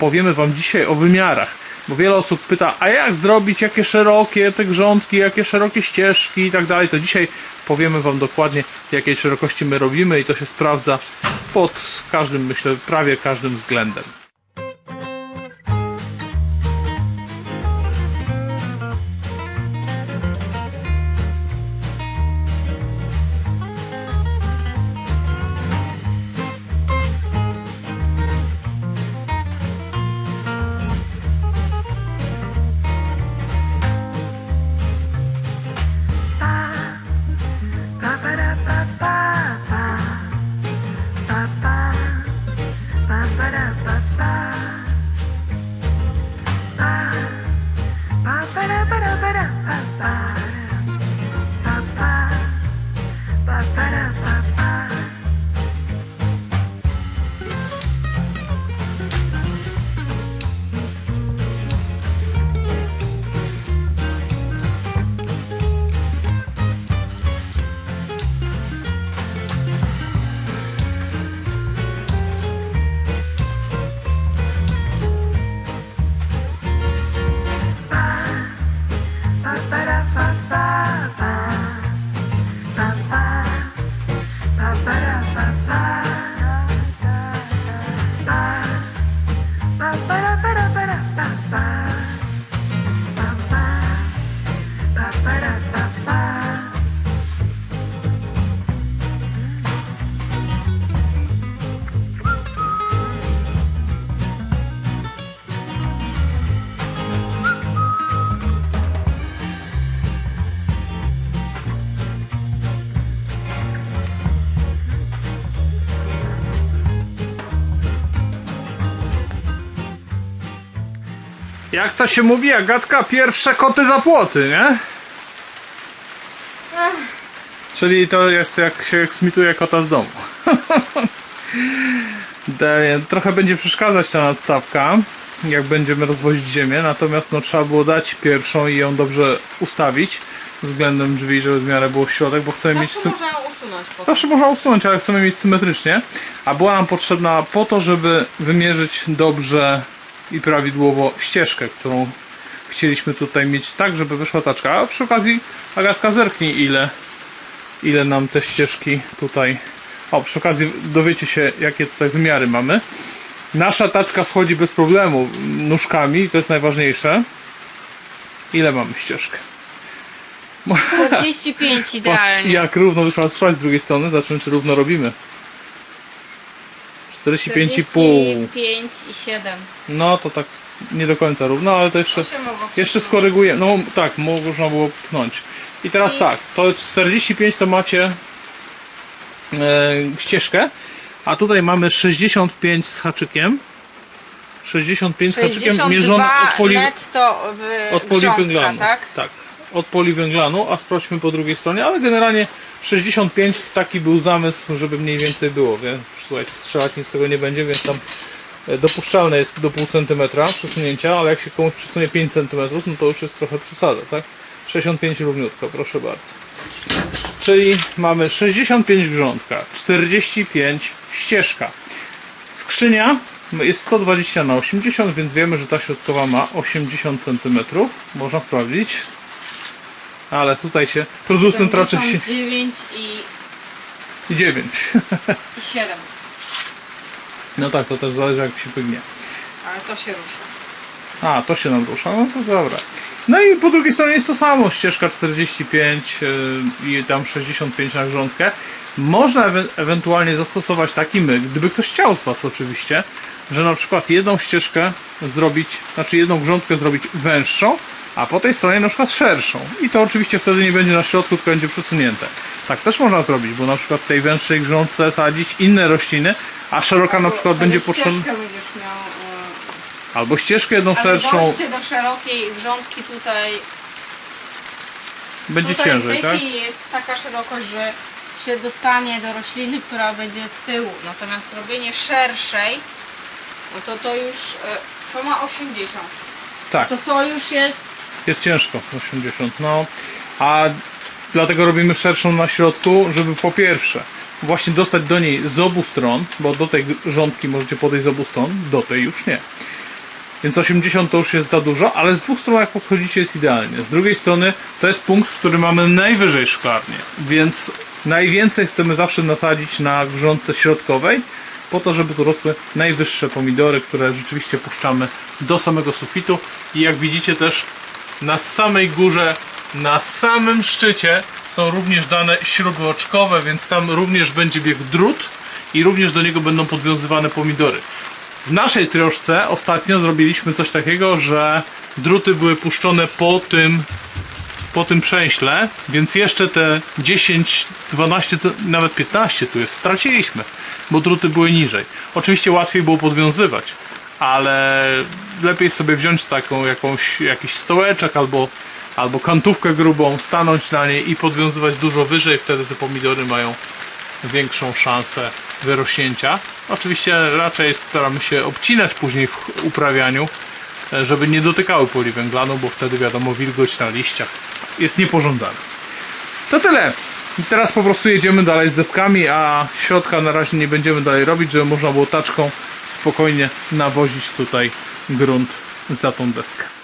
opowiemy Wam dzisiaj o wymiarach. Bo wiele osób pyta, a jak zrobić, jakie szerokie te grządki, jakie szerokie ścieżki i tak dalej. To dzisiaj powiemy Wam dokładnie, jakiej szerokości my robimy i to się sprawdza pod każdym, myślę, prawie każdym względem. Bye. Jak to się mówi, Agatka, pierwsze koty za płoty, nie? Czyli to jest jak się eksmituje kota z domu. Trochę będzie przeszkadzać ta nadstawka, jak będziemy rozwozić ziemię, natomiast no, trzeba było dać pierwszą i ją dobrze ustawić względem drzwi, żeby w miarę było w środek, bo chcemy mieć... Zawsze można ją usunąć potem. Zawsze można usunąć, ale chcemy mieć symetrycznie. A była nam potrzebna po to, żeby wymierzyć dobrze i prawidłowo ścieżkę, którą chcieliśmy tutaj mieć tak, żeby wyszła taczka. A przy okazji Agatka zerknij ile, ile nam te ścieżki tutaj... O, przy okazji dowiecie się jakie tutaj wymiary mamy. Nasza taczka wchodzi bez problemu nóżkami, to jest najważniejsze. Ile mamy ścieżkę? 45 Patrz, idealnie. jak równo wyszła sprawdź z drugiej strony, zobaczymy czy równo robimy. 45,5. 45 i 7. No to tak nie do końca równo, ale to jeszcze, jeszcze skoryguję. No tak, można było pchnąć. I teraz I- tak, to 45 to macie e, ścieżkę, a tutaj mamy 65 z haczykiem. 65 z haczykiem 62 mierzone od poli, netto w od poliwęglanu. tak? tak, od poliwęglanu, a sprawdźmy po drugiej stronie, ale generalnie 65 taki był zamysł, żeby mniej więcej było, więc słuchajcie, strzelać nic z tego nie będzie, więc tam e, dopuszczalne jest do pół centymetra przesunięcia, ale jak się komuś przesunie 5 centymetrów, no to już jest trochę przesada, tak? 65 równiutko, proszę bardzo. Czyli mamy 65 grządka, 45 ścieżka. Skrzynia jest 120 na 80, więc wiemy, że ta środkowa ma 80 cm. Można sprawdzić. Ale tutaj się producent raczej się... 9 i, i 9. i 7. No tak, to też zależy jak się pygnie. Ale to się rusza. A, to się nam rusza, no to dobra. No i po drugiej stronie jest to samo, ścieżka 45 yy, i tam 65 na grządkę. Można ewe ewentualnie zastosować taki myk, gdyby ktoś chciał z Was oczywiście, że na przykład jedną ścieżkę zrobić, znaczy jedną grządkę zrobić węższą, a po tej stronie na przykład szerszą. I to oczywiście wtedy nie będzie na środku, tylko będzie przesunięte. Tak też można zrobić, bo na przykład w tej węższej grządce sadzić inne rośliny, a szeroka na przykład będzie potrzebna. Y, Albo ścieżkę jedną Ale szerszą do szerokiej grządki tutaj. będzie tutaj w ciężej, tej tak? jest taka szerokość, że się dostanie do rośliny, która będzie z tyłu. Natomiast robienie szerszej, no to to już. y, To ma 80. Tak. To to już jest. Jest ciężko, 80. No, a dlatego robimy szerszą na środku, żeby po pierwsze właśnie dostać do niej z obu stron, bo do tej rządki możecie podejść z obu stron, do tej już nie. Więc 80 to już jest za dużo, ale z dwóch stron jak podchodzicie jest idealnie. Z drugiej strony to jest punkt, w którym mamy najwyżej szklarnię, więc najwięcej chcemy zawsze nasadzić na grządce środkowej, po to, żeby tu rosły najwyższe pomidory, które rzeczywiście puszczamy do samego sufitu. I jak widzicie też na samej górze, na samym szczycie są również dane śruby oczkowe, więc tam również będzie biegł drut i również do niego będą podwiązywane pomidory. W naszej troszce ostatnio zrobiliśmy coś takiego, że druty były puszczone po tym po tym przęśle, więc jeszcze te 10, 12, ce- nawet 15 tu jest, straciliśmy, bo druty były niżej. Oczywiście łatwiej było podwiązywać, ale lepiej sobie wziąć taką jakąś, jakiś stołeczek albo, albo kantówkę grubą, stanąć na niej i podwiązywać dużo wyżej, wtedy te pomidory mają większą szansę wyrośnięcia. Oczywiście raczej staramy się obcinać później w uprawianiu, e, żeby nie dotykały poliwęglanu, bo wtedy wiadomo wilgoć na liściach jest niepożądana. To tyle. I Teraz po prostu jedziemy dalej z deskami, a środka na razie nie będziemy dalej robić, żeby można było taczką spokojnie nawozić tutaj grunt za tą deskę.